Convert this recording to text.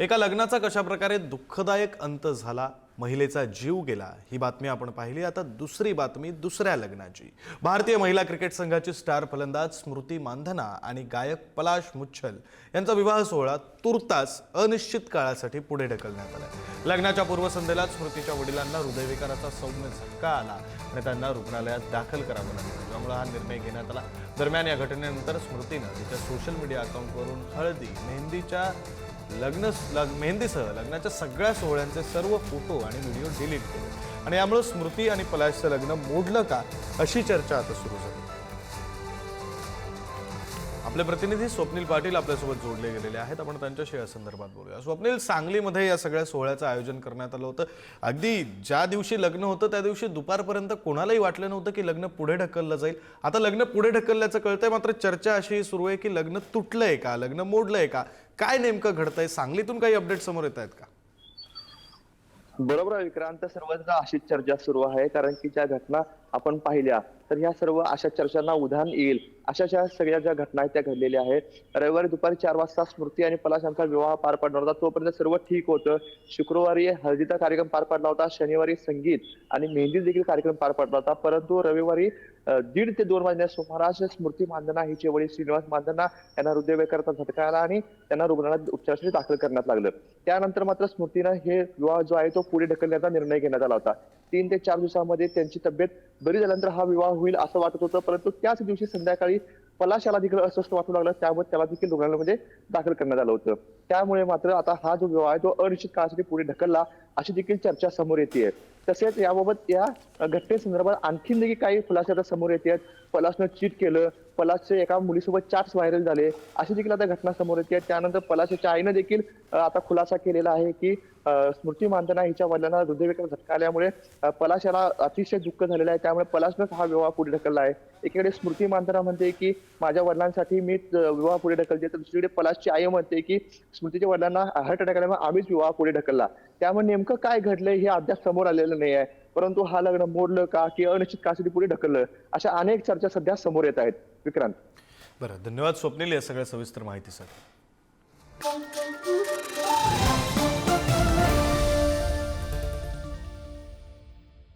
एका लग्नाचा कशा प्रकारे दुःखदायक अंत झाला महिलेचा जीव गेला ही बातमी आपण पाहिली. आता दुसरी बातमी दुसऱ्या लग्नाची. भारतीय महिला क्रिकेट संघाची स्टार फलंदाज स्मृती मानधना आणि गायक पलाश मुच्छल यांचा विवाह सोहळा तुर्तास अनिश्चित काळासाठी पुढे ढकलण्यात आला लग्नाच्या पूर्वसंध्येला स्मृतीच्या वडिलांना हृदयविकाराचा सौम्य झटका आला आणि त्यांना रुग्णालयात दाखल करावं लागलं. त्यामुळे हा निर्णय घेण्यात आला. दरम्यान या घटनेनंतर स्मृतीनं तिच्या सोशल मीडिया अकाउंटवरून हळदी मेहंदीच्या लग्न लग मेहंदीसह लग्नाच्या सगळ्या सोहळ्यांचे सर्व फोटो आणि व्हिडिओ डिलीट केले. आणि यामुळे स्मृती आणि पलाशचं लग्न मोडलं का अशी चर्चा आता सुरू झाली. आपले प्रतिनिधी स्वप्नील पाटील आपल्यासोबत जोडले गेलेले आहेत. आपण त्यांच्याशी या संदर्भात बोलूया. स्वप्नील सांगलीमध्ये या सगळ्या सोहळ्याचं आयोजन करण्यात आलं होतं. अगदी ज्या दिवशी लग्न होतं त्या दिवशी दुपारपर्यंत कोणालाही वाटलं नव्हतं की लग्न पुढे ढकललं जाईल. आता लग्न पुढे ढकलल्याचं कळतंय. मात्र चर्चा अशी सुरू आहे की लग्न तुटलंय का? लग्न मोडलंय का? काय नेमकं घडतंय? सांगलीतून काही अपडेट समोर येत आहेत का? बरोबर आहे विक्रांत. सर्वत्र अशीच चर्चा सुरू आहे कारण की ज्या घटना आपण पाहिल्या तर ह्या सर्व अशा चर्चांना उधाण येईल. अशा ज्या सगळ्या ज्या घटना आहेत त्या घडलेल्या आहेत. रविवारी दुपारी चार वाजता स्मृती आणि पलाश यांचा विवाह पार पडणार होता. तोपर्यंत सर्व ठीक होतं. शुक्रवारी हळदीचा कार्यक्रम पार पडला होता. शनिवारी संगीत आणि मेहंदी देखील कार्यक्रम पार पडला होता. परंतु रविवारी दीड ते दोन वाजण्या सुमारास स्मृती मानधना हिचे वडील श्रीनिवास मानधना यांना हृदयविकाराचा झटका आला आणि त्यांना रुग्णालयात उपचारासाठी दाखल करण्यात लागलं. त्यानंतर मात्र स्मृतीनं हे विवाह जो आहे तो पुढे ढकलण्याचा निर्णय घेण्यात आला होता. तीन ते चार दिवसामध्ये त्यांची तब्येत बरी झाल्यानंतर हा विवाह होईल असं वाटत होतं. परंतु त्याच दिवशी संध्याकाळी पलाशाला तिकडे अस्वस्थ वाटू लागलं त्यामुळे त्याला देखील रुग्णालयामध्ये म्हणजे दाखल करण्यात आलं होतं. त्यामुळे मात्र आता हा जो व्यवहार आहे तो अनिश्चित काळासाठी पुढे ढकलला अशी देखील चर्चा समोर येते तसेच याबाबत या घटनेसंदर्भात आणखीन देखील काही खुलासे आता समोर येते पलाशनं चीट केलं पलाशचे एका मुलीसोबत चार्ट्स व्हायरल झाले अशी देखील आता घटना समोर येते त्यानंतर पलाशाच्या आईनं देखील आता खुलासा केलेला आहे की स्मृती मानधना हिच्या वडिलांना हृदयविकार झटका आल्यामुळे पलाश याला अतिशय दुःख झालेलं आहे. त्यामुळे पलाशनंच हा विवाह पुढे ढकलला आहे. एकीकडे स्मृती मानधना म्हणते की माझ्या वडिलांसाठी मी विवाह पुढे ढकलते. तर दुसरीकडे पलाशची आई म्हणते की स्मृतीच्या वडिलांना हार्ट अटॅक आल्यामुळे आम्हीच विवाह पुढे ढकलला. त्यामुळे नेमकं काय घडलंय हे अद्याप समोर आलेलं नाही आहे. परंतु हा लग्न मोडलं का की अनिश्चित काळासाठी पुढे ढकललं अशा अनेक चर्चा सध्या समोर येत आहेत. विक्रांत. बरं धन्यवाद स्वप्नील या सगळ्या सविस्तर माहितीसाठी.